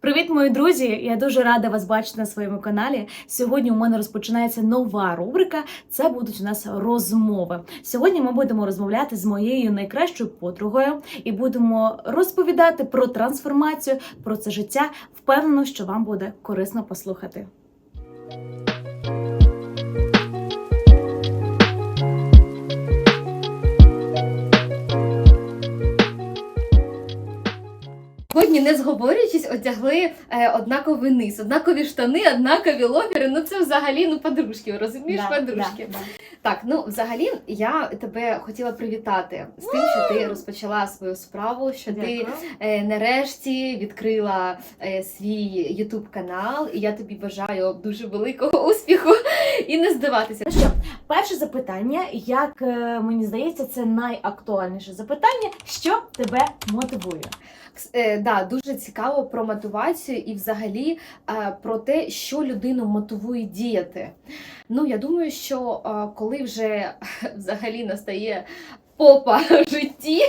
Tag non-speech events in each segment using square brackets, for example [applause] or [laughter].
Привіт, мої друзі! Я дуже рада вас бачити на своєму каналі. Сьогодні у мене розпочинається нова рубрика. Це будуть у нас розмови. Сьогодні ми будемо розмовляти з моєю найкращою подругою і будемо розповідати про трансформацію, про це життя. Впевнено, що вам буде корисно послухати. Сьогодні, не зговорюючись, одягли е, однаковий низ, однакові штани, однакові лофери. Ну це взагалі ну подружки, розумієш, Да, подружки. да, да. Так, ну взагалі я тебе хотіла привітати з тим, що ти розпочала свою справу, що ти е, нарешті відкрила е, свій Ютуб канал, і я тобі бажаю дуже великого успіху і не здаватися. Ну що, перше запитання, як е, мені здається, це найактуальніше запитання, що тебе мотивує? Е, да, дуже цікаво про мотивацію і взагалі е, про те, що людину мотивує діяти. Ну, я думаю, що е, коли вже [laughs] взагалі настає попа в житті,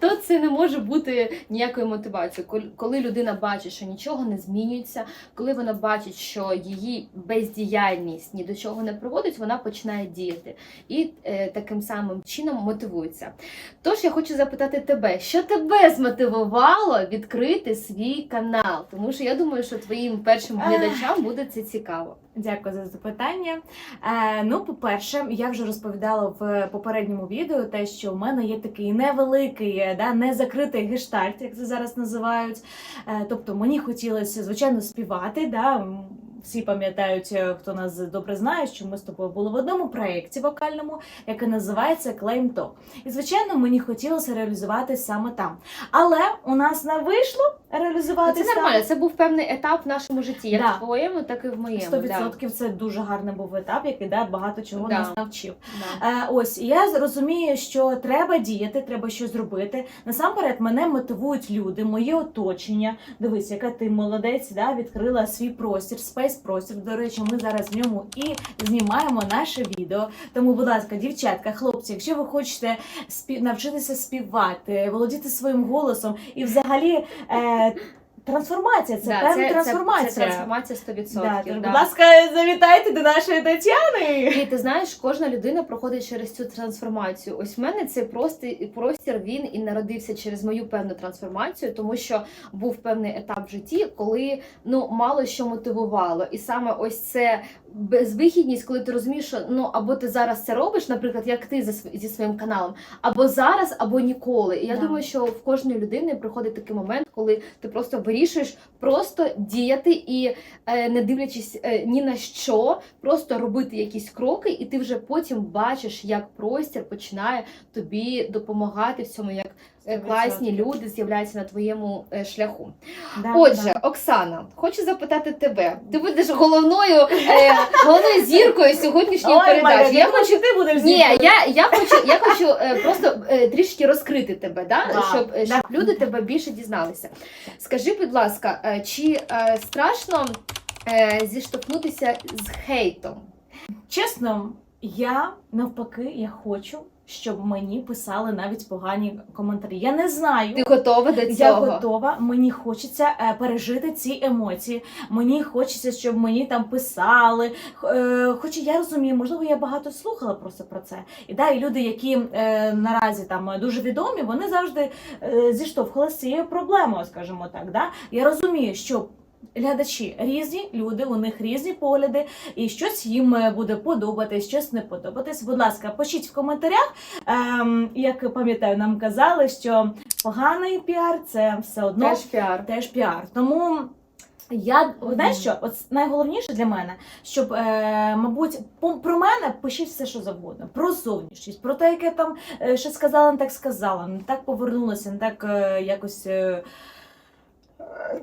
то це не може бути ніякою мотивацією. Коли людина бачить, що нічого не змінюється, коли вона бачить, що її бездіяльність ні до чого не приводить, вона починає діяти і е, таким самим чином мотивується. Тож я хочу запитати тебе, що тебе змотивувало відкрити свій канал? Тому що я думаю, що твоїм першим глядачам буде це цікаво. Дякую за запитання. Е, ну, по-перше, я вже розповідала в попередньому відео те, що в мене є такий невеликий, е, да, незакритий гештальт, як це зараз називають. Е, тобто мені хотілося, звичайно, співати. Да, всі пам'ятають, е, хто нас добре знає, що ми з тобою були в одному проєкті вокальному, який називається Claim Talk. І, звичайно, мені хотілося реалізувати саме там. Але у нас не вийшло Ну, реалізувати Це нормально, це був певний етап в нашому житті, як Да. в твоєму, так і в моєму. Сто да. відсотків це дуже гарний був етап, який да, багато чого Да. нас навчив. Да. Е, ось я розумію, що треба діяти, треба щось зробити. Насамперед, мене мотивують люди, моє оточення. Дивись, яка ти молодець, да, відкрила свій простір, спейс простір. До речі, ми зараз в ньому і знімаємо наше відео. Тому, будь ласка, дівчатка, хлопці, якщо ви хочете спів... навчитися співати, володіти своїм голосом і взагалі. Е, Evet. Трансформація, це Да, певна це, трансформація. Це, це трансформація 100%. Да, да. будь ласка, завітайте до нашої Тетяни. І ти знаєш, кожна людина проходить через цю трансформацію. Ось в мене цей простір, простір він і народився через мою певну трансформацію, тому що був певний етап в житті, коли ну мало що мотивувало. І саме ось це безвихідність, коли ти розумієш, що ну або ти зараз це робиш, наприклад, як ти зі своїм каналом, або зараз, або ніколи. І я Да. думаю, що в кожної людини приходить такий момент, коли ти просто вирішуєш просто діяти і е, не дивлячись е, ні на що, просто робити якісь кроки, і ти вже потім бачиш, як простір починає тобі допомагати в цьому, як класні люди з'являються на твоєму е, шляху. Да, Отже, Оксана, хочу запитати тебе. Ти будеш головною, е, головною зіркою сьогоднішньої Ой, передачі. Я хочу. ти будеш Ні, я, я хочу, я хочу е, просто е, трішки розкрити тебе, да? Да, щоб, е, щоб люди тебе більше дізналися. Скажи, будь ласка, е, чи е, страшно е, зіштовхнутися з хейтом? Чесно, я навпаки, я хочу, щоб мені писали навіть погані коментарі. Я не знаю. Ти готова до Я готова, мені хочеться е, пережити ці емоції. Мені хочеться, щоб мені там писали. Е, хоча я розумію, можливо, я багато слухала просто про це. І да, і люди, які е, наразі там дуже відомі, вони завжди е, зіштовхувалися з цією проблемою, скажімо так. Да? Я розумію, що. Глядачі різні люди, у них різні погляди, і щось їм е, буде подобатись, щось не подобатись. Будь ласка, пишіть в коментарях. Ем, як пам'ятаю, нам казали, що поганий піар це все одно Теж піар. теж піар. Тому я знаєш що, от найголовніше для мене, щоб е, мабуть, про мене пишіть все, що завгодно, про зовнішність, про те, яке там е, що сказала, не так сказала, не так повернулася, не так е, якось. Е, е,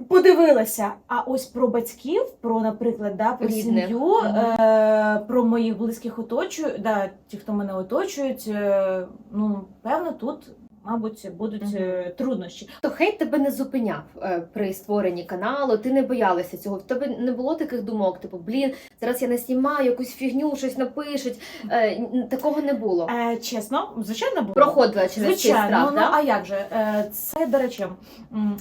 Подивилася, а ось про батьків, про, наприклад, да, про Рідних. сім'ю, е, про моїх близьких оточую, да, ті, хто мене оточують, е, ну, певно, тут мабуть, будуть Мгм. е, труднощі. То хейт тебе не зупиняв е, при створенні каналу, ти не боялася цього. В тебе не було таких думок, типу, блін, зараз я не знімаю якусь фігню, щось напишуть. Е, такого не було. Е, чесно, звичайно, було. Проходила через цей страх, ну да? а як же? Е, Це, до речі,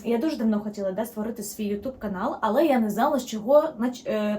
я дуже давно хотіла да, створити свій ютуб канал, але я не знала, з чого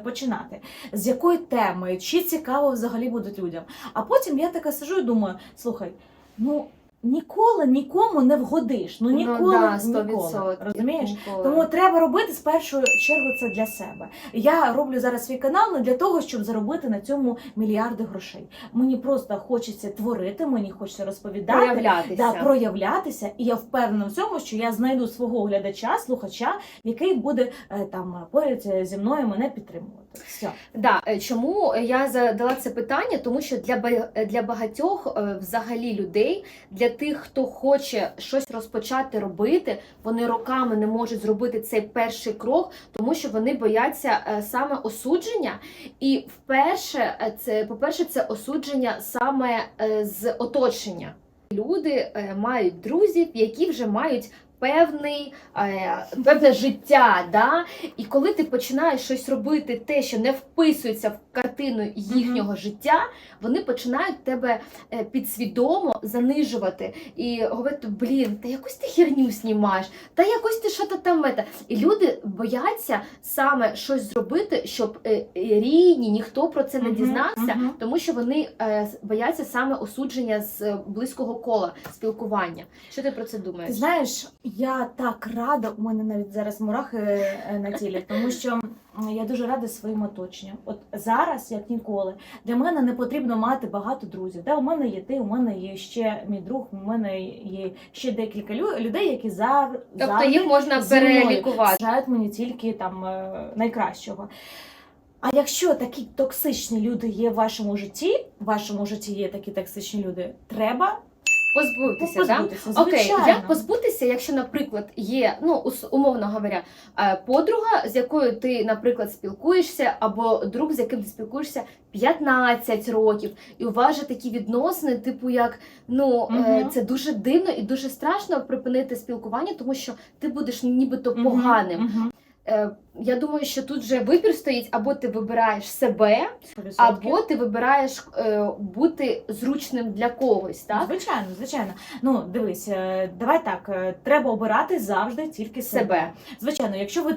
починати, з якої теми, чи цікаво взагалі буде людям. А потім я така сижу і думаю: слухай, ну ніколи нікому не вгодиш. Ну ніколи, да, ніколи. 100%. Розумієш? Ніколи. Тому треба робити з першої черги це для себе. Я роблю зараз свій канал не для того, щоб заробити на цьому мільярди грошей. Мені просто хочеться творити, мені хочеться розповідати. проявлятися. Да, проявлятися, і я впевнена в цьому, що я знайду свого глядача, слухача, який буде е, там поряд зі мною мене підтримувати. Все. Да, е, чому я задала це питання? Тому що для для багатьох е, взагалі людей, для тих, хто хоче щось розпочати робити, вони роками не можуть зробити цей перший крок, тому що вони бояться е, саме осудження. І вперше е, це, по-перше, це осудження саме е, з оточення. Люди мають друзів, які вже мають. Певний е, певне життя, да? і коли ти починаєш щось робити, те, що не вписується в картину їхнього життя, вони починають тебе е, підсвідомо занижувати і говорити: блін, та якусь ти херню знімаєш, та якось ти що то там мета. І люди бояться саме щось зробити, щоб е, рідні, ніхто про це не дізнався, мгм. тому що вони бояться саме осудження з близького кола спілкування. Що ти про це думаєш? Знаєш, я так рада, у мене навіть зараз мурахи е, на тілі, тому що я дуже рада своїм оточенням. От зараз, як ніколи, для мене не потрібно мати багато друзів. Да, у мене є ти, у мене є ще мій друг, у мене є ще декілька людей, які зав... Тобто їх можна перелікувати. бажають мені тільки там е, найкращого. А якщо такі токсичні люди є в вашому житті, в вашому житті є такі токсичні люди, треба Позбутися, да? позбутися. Окей, Звичайно. як позбутися, якщо, наприклад, є, ну умовно говоря, е, подруга, з якою ти, наприклад, спілкуєшся, або друг, з яким ти спілкуєшся 15 років, і у вас же такі відносини, типу, як ну Мгм. це дуже дивно і дуже страшно припинити спілкування, тому що ти будеш нібито поганим. мгм. Е, я думаю, що тут вже вибір стоїть, або ти вибираєш себе, 100%. або ти вибираєш е, бути зручним для когось, так? Звичайно, звичайно. Ну, дивись, е, давай так, е, треба обирати завжди тільки себе. Себе. Звичайно, якщо ви.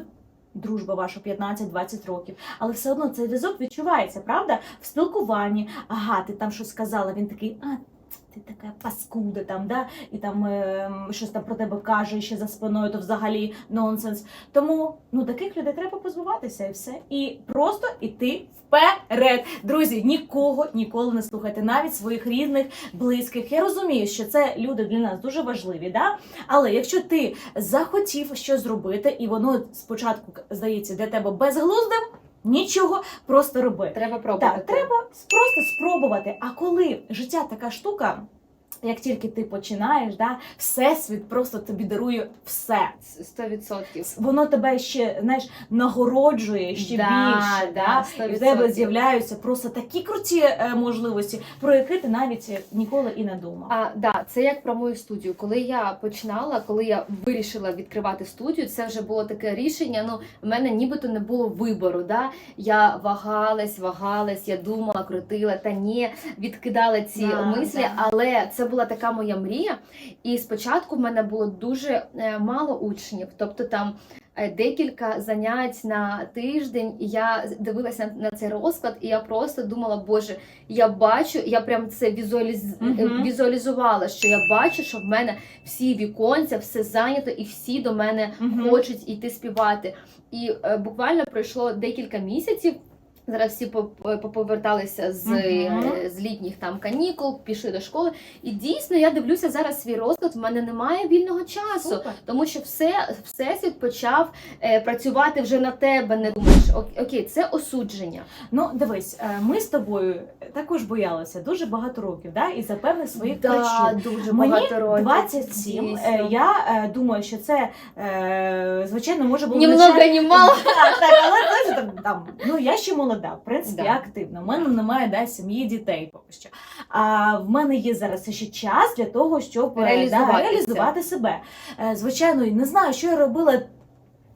Дружба ваша 15-20 років, але все одно цей зв'язок відчувається, правда? В спілкуванні. Ага, ти там щось сказала, він такий, а ти така паскуда там, да? і там е, щось там про тебе каже ще за спиною, то взагалі нонсенс. Тому ну таких людей треба позбуватися і все. І просто іти вперед. Друзі, нікого ніколи не слухайте, навіть своїх рідних, близьких. Я розумію, що це люди для нас дуже важливі, да? але якщо ти захотів щось зробити, і воно спочатку здається для тебе безглуздим, нічого, просто роби. Треба пробувати. Так, треба просто спробувати. А коли життя така штука, як тільки ти починаєш, да, всесвіт просто тобі дарує все. Сто відсотків. Воно тебе ще знаєш нагороджує ще Да, більше. да, Да, і в тебе з'являються просто такі круті е, можливості, про які ти навіть ніколи і не думав. А да, це як про мою студію. Коли я починала, коли я вирішила відкривати студію, це вже було таке рішення. Ну, в мене нібито не було вибору. Да? Я вагалась, вагалась, я думала, крутила, та ні, відкидала ці Да, мислі, да. але це була така моя мрія. І спочатку в мене було дуже е, мало учнів, тобто там. е, Декілька занять на тиждень, і я дивилася на, цей розклад, і я просто думала, боже, я бачу, я прям це візуаліз... Мгм. візуалізувала, що я бачу, що в мене всі віконця, все зайнято, і всі до мене Мгм. хочуть іти співати. І е, буквально пройшло декілька місяців. Зараз всі поповерталися з, е, з літніх там канікул, пішли до школи. І дійсно я дивлюся зараз свій розклад. В мене немає вільного часу. Супер. Тому що все всесвіт почав е, працювати вже на тебе. Не думаєш, «Ок- окей, це осудження. Ну, дивись, е, ми з тобою також боялися дуже багато років, да, і за певних своїх причин. дуже Мені багато років. 27. Дійсно. Е, Я е, думаю, що це е, звичайно може було Ні началь- много, мало. [laughs] Так, так, але знаєш, там, там, ну я ще молода. в принципі, Да. активна. У мене немає да, сім'ї, дітей поки що. А в мене є зараз ще час для того, щоб е, да, реалізувати себе. Е, Звичайно, і не знаю, що я робила.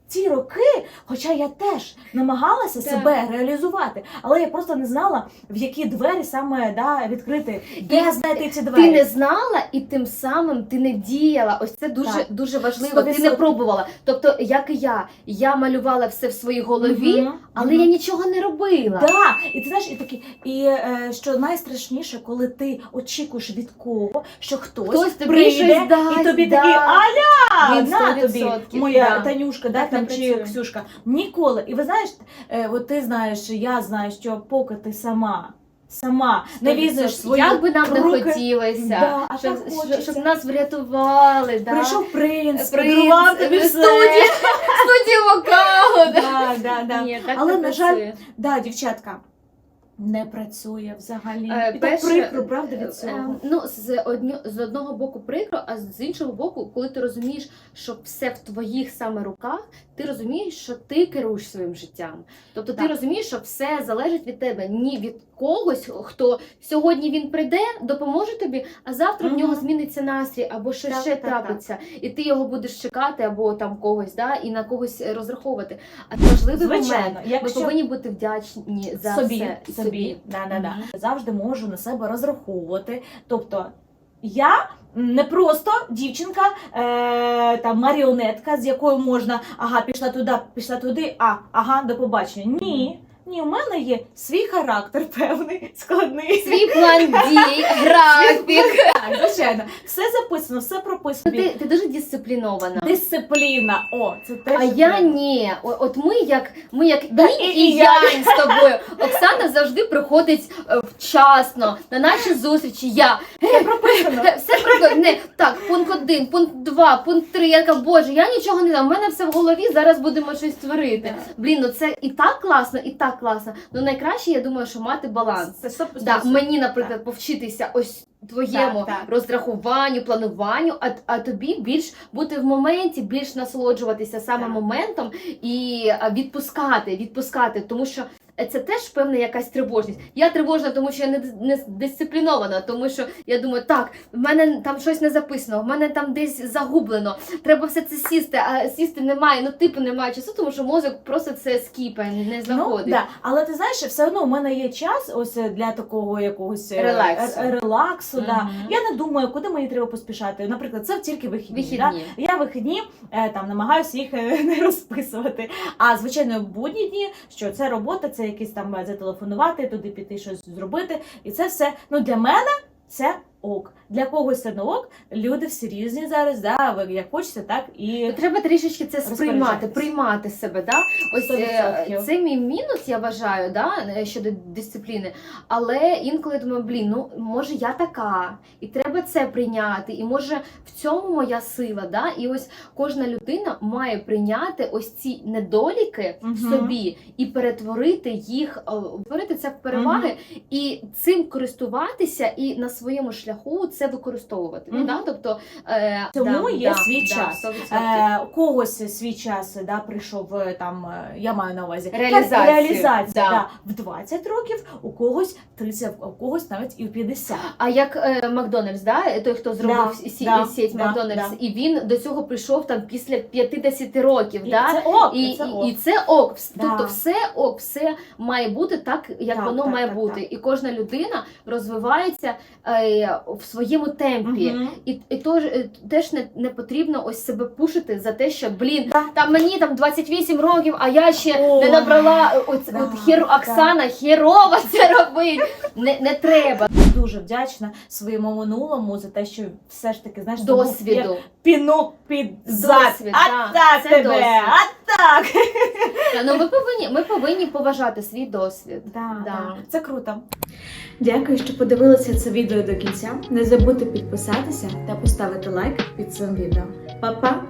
Ці роки, хоча я теж намагалася Так. себе реалізувати, але я просто не знала, в які двері саме да, відкрити, де І знайти ці двері. Ти не знала і тим самим ти не діяла. Ось це дуже Так. дуже важливо. Ти не пробувала. Тобто, як і я, я малювала все в своїй голові, Мгм, але мгм. я нічого не робила. Да, і ти знаєш, і такі, і е, що найстрашніше, коли ти очікуєш від кого, що хтось, Хтось тобі прийде щось дасть, і тобі да. такий аля, на тобі, моя да. Танюшка, да, Так там чи працює. Ксюшка. Ніколи. І ви знаєш, е, от ти знаєш, я знаю, що поки ти сама, сама не візиш свою Як би нам не хотілося, Да, а щоб, так щоб, хочеться. щоб нас врятували. Да. Прийшов принц, подарував тобі в все. студії. Вокалу. [laughs] да. Да, да, да. Ні, так Але, не на жаль, працює. Да, дівчатка. Не працює взагалі. Е, І так перше, прикро, правда, Е, від цього. е, Ну, з, одні, з одного боку прикро, а з іншого боку, коли ти розумієш, що все в твоїх саме руках, ти розумієш, що ти керуєш своїм життям. Тобто ти Так. розумієш, що все залежить від тебе, ні від когось, хто сьогодні він прийде, допоможе тобі, а завтра в нього Мгм. зміниться настрій або щось Так, ще так, так. трапиться, і ти його будеш чекати, або там когось, да, і на когось е, розраховувати. А важливий Звичайно, момент. Ми якщо повинні бути вдячні за собі, все собі, Да, да, да. Завжди можу на себе розраховувати. Тобто я не просто дівчинка, е, там маріонетка, з якою можна ага, пішла туди, пішла туди, а ага, до побачення. Ні. Ні, у мене є свій характер [laughs] певний, складний. Свій план [laughs] дій, графік. Так, звичайно, все записано, все прописано. Ти, ти дуже дисциплінована. Дисципліна. О, це те, А що я треба. ні. О- От ми як ми як Да, інь і- і, і я. янь з тобою. Завжди приходить е, вчасно на наші зустрічі. Я Все прописано. [laughs] Все про не так. Пункт один, пункт два, пункт три. Я така, боже, я нічого не знаю. У мене все в голові. Зараз будемо щось творити. Блін, ну це і так класно, і так класно. Ну найкраще, я думаю, що мати баланс. Це сто- Да, мені, наприклад, повчитися ось твоєму Так, так. розрахуванню, плануванню, а, а тобі більш бути в моменті, більш насолоджуватися саме Так. моментом і а, відпускати, відпускати, тому що. Е, Це теж певна якась тривожність. Я тривожна, тому що я не, не дисциплінована, тому що я думаю, так, в мене там щось не записано, в мене там десь загублено. Треба все це сісти, а сісти немає. Ну, типу, немає часу, тому що мозок просто це скіпає, не знаходить. Ну, да. Але ти знаєш, все одно у мене є час ось е, для такого якогось е, Релаксу. ре- релаксу да. Я не думаю, куди мені треба поспішати. Наприклад, це тільки вихідні. Вихідні. Да? Вихідні е, там намагаюся їх е, [laughs] не розписувати. А звичайно, будні дні, що це робота, це якісь там е, зателефонувати, туди піти щось зробити. І це все ну для мене це ок. Для когось це не ок. Люди всі різні зараз. Да? Ви як хочете, так і То треба трішечки це сприймати, приймати себе. Да? Ось Сто е, відсотків. це мій мінус, я вважаю, да, е, щодо дисципліни. Але інколи я думаю, блін, ну може я така, і треба це прийняти. І може в цьому моя сила. Да? І ось кожна людина має прийняти ось ці недоліки Мгм. в собі і перетворити їх, перетворити це в переваги, і цим користуватися, і на своєму шляху це використовувати. Ну, да? Тобто, е, Тому да, є да, свій да, час. 100%. Е, у когось свій час да, прийшов е, там, е, я маю на увазі Реалізацію, реалізація да. да, в 20 років, у когось 30, у когось навіть і в 50. А як е, Макдональдс, да? той, хто зробив Да, сі, да, сіть да, Макдональдс, да. і він до цього прийшов там після 50 років. І да? це ок, І, і це ок. і це ок. Да. Тобто все ок, все має бути так, як Так, воно так, має так, бути. так. І кожна людина розвивається е, в своєму темпі. Мгм. І, і тож, е, теж не, не потрібно ось себе пушити за те, що блін, Да. там мені там 28 років, а я ще Ой, не набрала е, оць, да, от хер, да. Оксана херова це робить. Не, не треба Дуже вдячна своєму минулому за те, що все ж таки знаєш, досвіду. пінок під зад. Досвід, а да, так це тебе, досвід. Так. Та, Ну, ми повинні, ми повинні поважати свій досвід. Да, Да. да. Це круто. Дякую, що подивилися це відео до кінця. Не забудьте підписатися та поставити лайк під цим відео. Па-па!